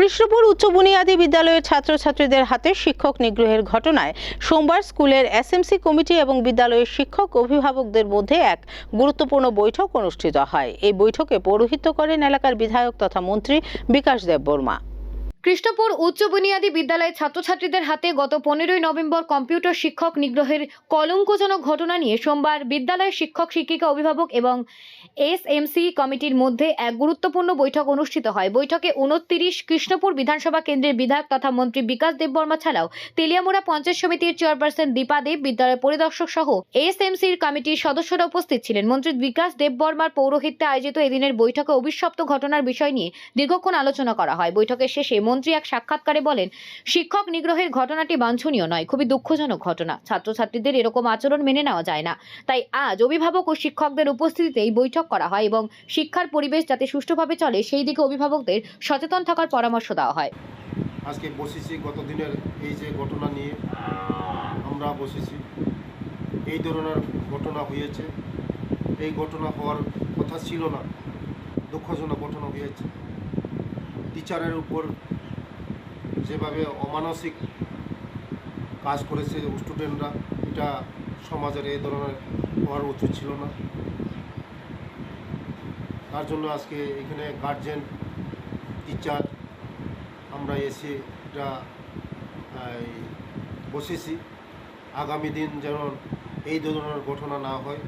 কৃষ্ণপুর উচ্চ বুনিয়াদী বিদ্যালয়ের ছাত্রছাত্রীদের হাতে শিক্ষক নিগ্রহের ঘটনায় সোমবার স্কুলের এসএমসি কমিটি এবং বিদ্যালয়ের শিক্ষক অভিভাবকদের মধ্যে এক গুরুত্বপূর্ণ বৈঠক অনুষ্ঠিত হয়। এই বৈঠকে পৌরোহিত্য করেন এলাকার বিধায়ক তথা মন্ত্রী বিকাশ দেববর্মা কৃষ্ণপুর উচ্চ বুনিয়াদী বিদ্যালয়ের ছাত্রছাত্রীদের হাতে গত পনেরোই নভেম্বর কম্পিউটার শিক্ষক নিগ্রহের কলঙ্কজনক ঘটনা নিয়ে সোমবার বিদ্যালয়ের শিক্ষক, শিক্ষিকা, অভিভাবক এবং এসএমসি কমিটির মধ্যে এক গুরুত্বপূর্ণ বৈঠক অনুষ্ঠিত হয়। বৈঠকে উনত্রিশ কৃষ্ণপুর বিধানসভা কেন্দ্রের বিধায়ক তথা মন্ত্রী বিকাশ দেববর্মা ছাড়াও তেলিয়ামুড়া পঞ্চায়েত সমিতির চেয়ারপারসন দীপা দেব, বিদ্যালয়ের পরিদর্শক সহ এসএমসির কমিটির সদস্যরা উপস্থিত ছিলেন। মন্ত্রী বিকাশ দেববর্মার পৌরোহিত্যে আয়োজিত এদিনের বৈঠকে অভিশপ্ত ঘটনার বিষয় নিয়ে দীর্ঘক্ষণ আলোচনা করা হয়। বৈঠকের শেষে মন্ত্রী এক সাক্ষাৎকারে বলেন, শিক্ষক নিগ্রহের ঘটনাটি বাঞ্ছনীয় নয়, খুবই দুঃখজনক ঘটনা। ছাত্রছাত্রীদের এরকম আচরণ মেনে নেওয়া যায় না। তাই আজ অভিভাবক ও শিক্ষকদের উপস্থিতিতে এই বৈঠক করা হয় এবং শিক্ষার পরিবেশ যাতে সুষ্ঠুভাবে চলে, সেই দিকে অভিভাবকদের সচেতন থাকার পরামর্শ দেওয়া হয়। আজকে বসেছি গত দিনের এই যে ঘটনা নিয়ে আমরা বসেছি। এই ধরনের ঘটনা হয়েছে। এই ঘটনা হওয়ার কথা ছিল না। দুঃখজনক ঘটনা হয়েছে। টিচারের উপর যেভাবে অমানসিক কাজ করেছে স্টুডেন্টরা এটা সমাজের এই ধরনের হওয়ার উচিত ছিল না। তার জন্য আজকে এখানে গার্জেন টিচার আমরা এসে এটা বসেছি। আগামী দিন যেন এই ধরনের ঘটনা না হয়।